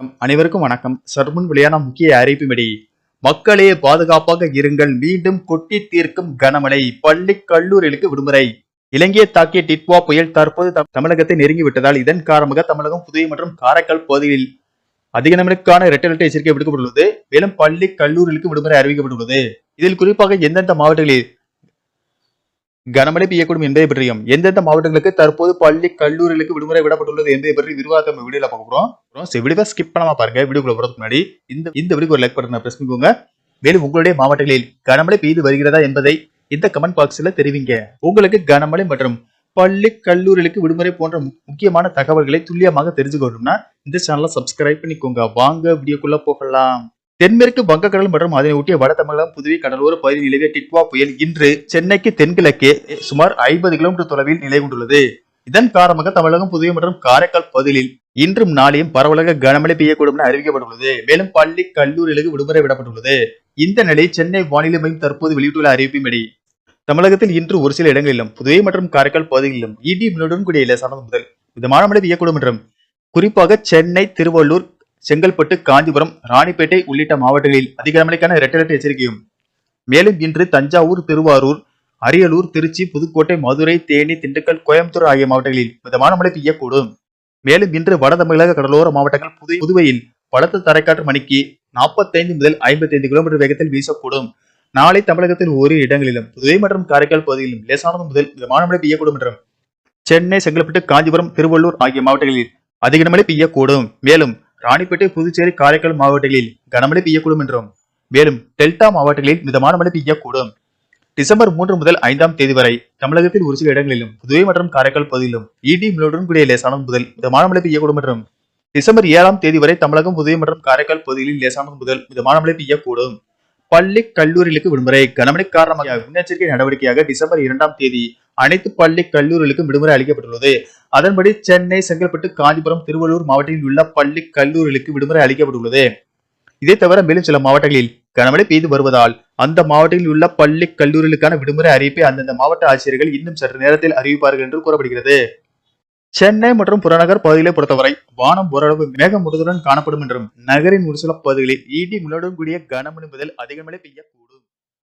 அனைவருக்கும் வணக்கம். சர்முன் வெளியான முக்கிய அறிவிப்புபடி மக்களே பாதுகாப்பாக இருங்கள். மீண்டும் கொட்டி தீர்க்கும் கனமழை பள்ளி கல்லூரிகளுக்கு விடுமுறை. இலங்கையை தாக்கிய டிட்வா புயல் தற்போது தமிழகத்தை நெருங்கிவிட்டதால் இதன் காரணமாக தமிழகம் புதுவை மற்றும் காரைக்கால் பகுதிகளில் அதிக நபருக்கான ரெட் எச்சரிக்கை விடுக்கப்பட்டுள்ளது. மேலும் பள்ளி கல்லூரிகளுக்கு விடுமுறை அறிவிக்கப்பட்டுள்ளது. இதில் குறிப்பாக எந்தெந்த மாவட்டங்களில் கனமழை பெய்யக்கூடும் என்பதை பற்றியும் எந்தெந்த மாவட்டங்களுக்கு தற்போது பள்ளி கல்லூரிகளுக்கு விடுமுறை விடப்பட்டுள்ளது என்பதை பற்றி விரிவாக நம்ம வீடியோல பார்க்க போறோம். சரி, வீடியோவை ஸ்கிப் பண்ணாம பாருங்க. வீடியோக்குள்ள போறதுக்கு முன்னாடி இந்த இந்த வீடியோக்கு ஒரு லைக் பட்டனை பிரஸ் பண்ணிக்கோங்க மேலும் உங்களுடைய மாவட்டங்களில் கனமழை பெய்து வருகிறதா என்பதை இந்த கமெண்ட் பாக்ஸ்ல தெரிவிங்க. உங்களுக்கு கனமழை மற்றும் பள்ளி கல்லூரிகளுக்கு விடுமுறை போன்ற முக்கியமான தகவல்களை துல்லியமாக தெரிஞ்சுக்கணும்னா இந்த சேனலை சப்ஸ்கிரைப் பண்ணிக்கோங்க. வாங்க வீடியோக்குள்ள போகலாம். தென்மேற்கு வங்கக்கடல் மற்றும் அதனை ஒட்டிய வட தமிழகம் புதுவை கடலோர பகுதியில் நிலவிய டிட்வா புயல் இன்று சென்னைக்கு தென்கிழக்கே சுமார் ஐம்பது கிலோமீட்டர் தொலைவில் நிலை கொண்டுள்ளது. இதன் காரணமாக தமிழகம் புதுவை மற்றும் காரைக்கால் பகுதியில் இன்றும் நாளையும் பரவலாக கனமழை பெய்யக்கூடும் என அறிவிக்கப்பட்டுள்ளது. மேலும் பள்ளி கல்லூரிகளுக்கு விடுமுறை விடப்பட்டுள்ளது. இந்த நிலை சென்னை வானிலை மையம் தற்போது வெளியிட்டுள்ள அறிவிப்பின்படி தமிழகத்தில் இன்று ஒரு சில இடங்களிலும் புதுவை மற்றும் காரைக்கால் பகுதிகளிலும் இடி மின்னுடன் கூடிய லேசானது முதல் மிதமான மழை பெய்யக்கூடும் என்றும் குறிப்பாக சென்னை திருவள்ளூர் செங்கல்பட்டு காஞ்சிபுரம் ராணிப்பேட்டை உள்ளிட்ட மாவட்டங்களில் அதிக கனமழைக்கான ரெட் எச்சரிக்கையும். மேலும் இன்று தஞ்சாவூர் திருவாரூர் அரியலூர் திருச்சி புதுக்கோட்டை மதுரை தேனி திண்டுக்கல் கோயம்புத்தூர் ஆகிய மாவட்டங்களில் மிதமான மழை பெய்யக்கூடும். மேலும் இன்று வட தமிழக கடலோர மாவட்டங்கள் புது புதுவையில் பலத்த தரைக்காற்று மணிக்கு நாற்பத்தைந்து முதல் ஐம்பத்தைந்து கிலோமீட்டர் வேகத்தில் வீசக்கூடும். நாளை தமிழகத்தில் ஓரிரு இடங்களிலும் புதுவை மற்றும் காரைக்கால் பகுதியிலும் லேசானது முதல் மிதமான மழை பெய்யக்கூடும் என்றும் சென்னை செங்கல்பட்டு காஞ்சிபுரம் திருவள்ளூர் ஆகிய மாவட்டங்களில் அதிக மழை பெய்யக்கூடும். மேலும் ராணிப்பேட்டை புதுச்சேரி காரைக்கால் மாவட்டங்களில் கனமழை பெய்யக்கூடும் என்றும் மேலும் டெல்டா மாவட்டங்களில் மிதமான மழை பெய்யக்கூடும். டிசம்பர் மூன்று முதல் ஐந்தாம் தேதி வரை தமிழகத்தில் ஒரு சில இடங்களிலும் புதுவை மற்றும் காரைக்கால் பகுதியிலும் இடி மின்னலுடன் கூடிய லேசானது முதல் மிதமான மழை பெய்யக்கூடும் என்றும் டிசம்பர் ஏழாம் தேதி வரை தமிழகம் புதுவை மற்றும் காரைக்கால் பகுதிகளில் லேசானது முதல் மிதமான மழை பெய்யக்கூடும். பள்ளி கல்லூரிகளுக்கு விடுமுறை கனமழை காரணமாக முன்னெச்சரிக்கை நடவடிக்கையாக டிசம்பர் இரண்டாம் தேதி அனைத்து பள்ளி கல்லூரிகளுக்கும் விடுமுறை அளிக்கப்பட்டுள்ளது. அதன்படி சென்னை செங்கல்பட்டு காஞ்சிபுரம் திருவள்ளூர் மாவட்டத்தில் உள்ள பள்ளி கல்லூரிகளுக்கு விடுமுறை அளிக்கப்பட்டுள்ளது. இதை தவிர மேலும் சில மாவட்டங்களில் கனமழை பெய்து வருவதால் அந்த மாவட்டங்களில் உள்ள பள்ளி கல்லூரிகளுக்கான விடுமுறை அறிவிப்பை அந்தந்த மாவட்ட ஆட்சியர்கள் இன்னும் சற்று நேரத்தில் அறிவிப்பார்கள் என்று கூறப்படுகிறது. சென்னை மற்றும் புறநகர் பகுதிகளை பொறுத்தவரை வானம் ஓரளவு மேகமூட்டத்துடன் காணப்படும் என்றும் நகரின் ஒரு சில பகுதிகளில் ஈட்டி முன்னோடும் கூடிய கனமழை முதல் அதிக மழை பெய்யக்கூடும்.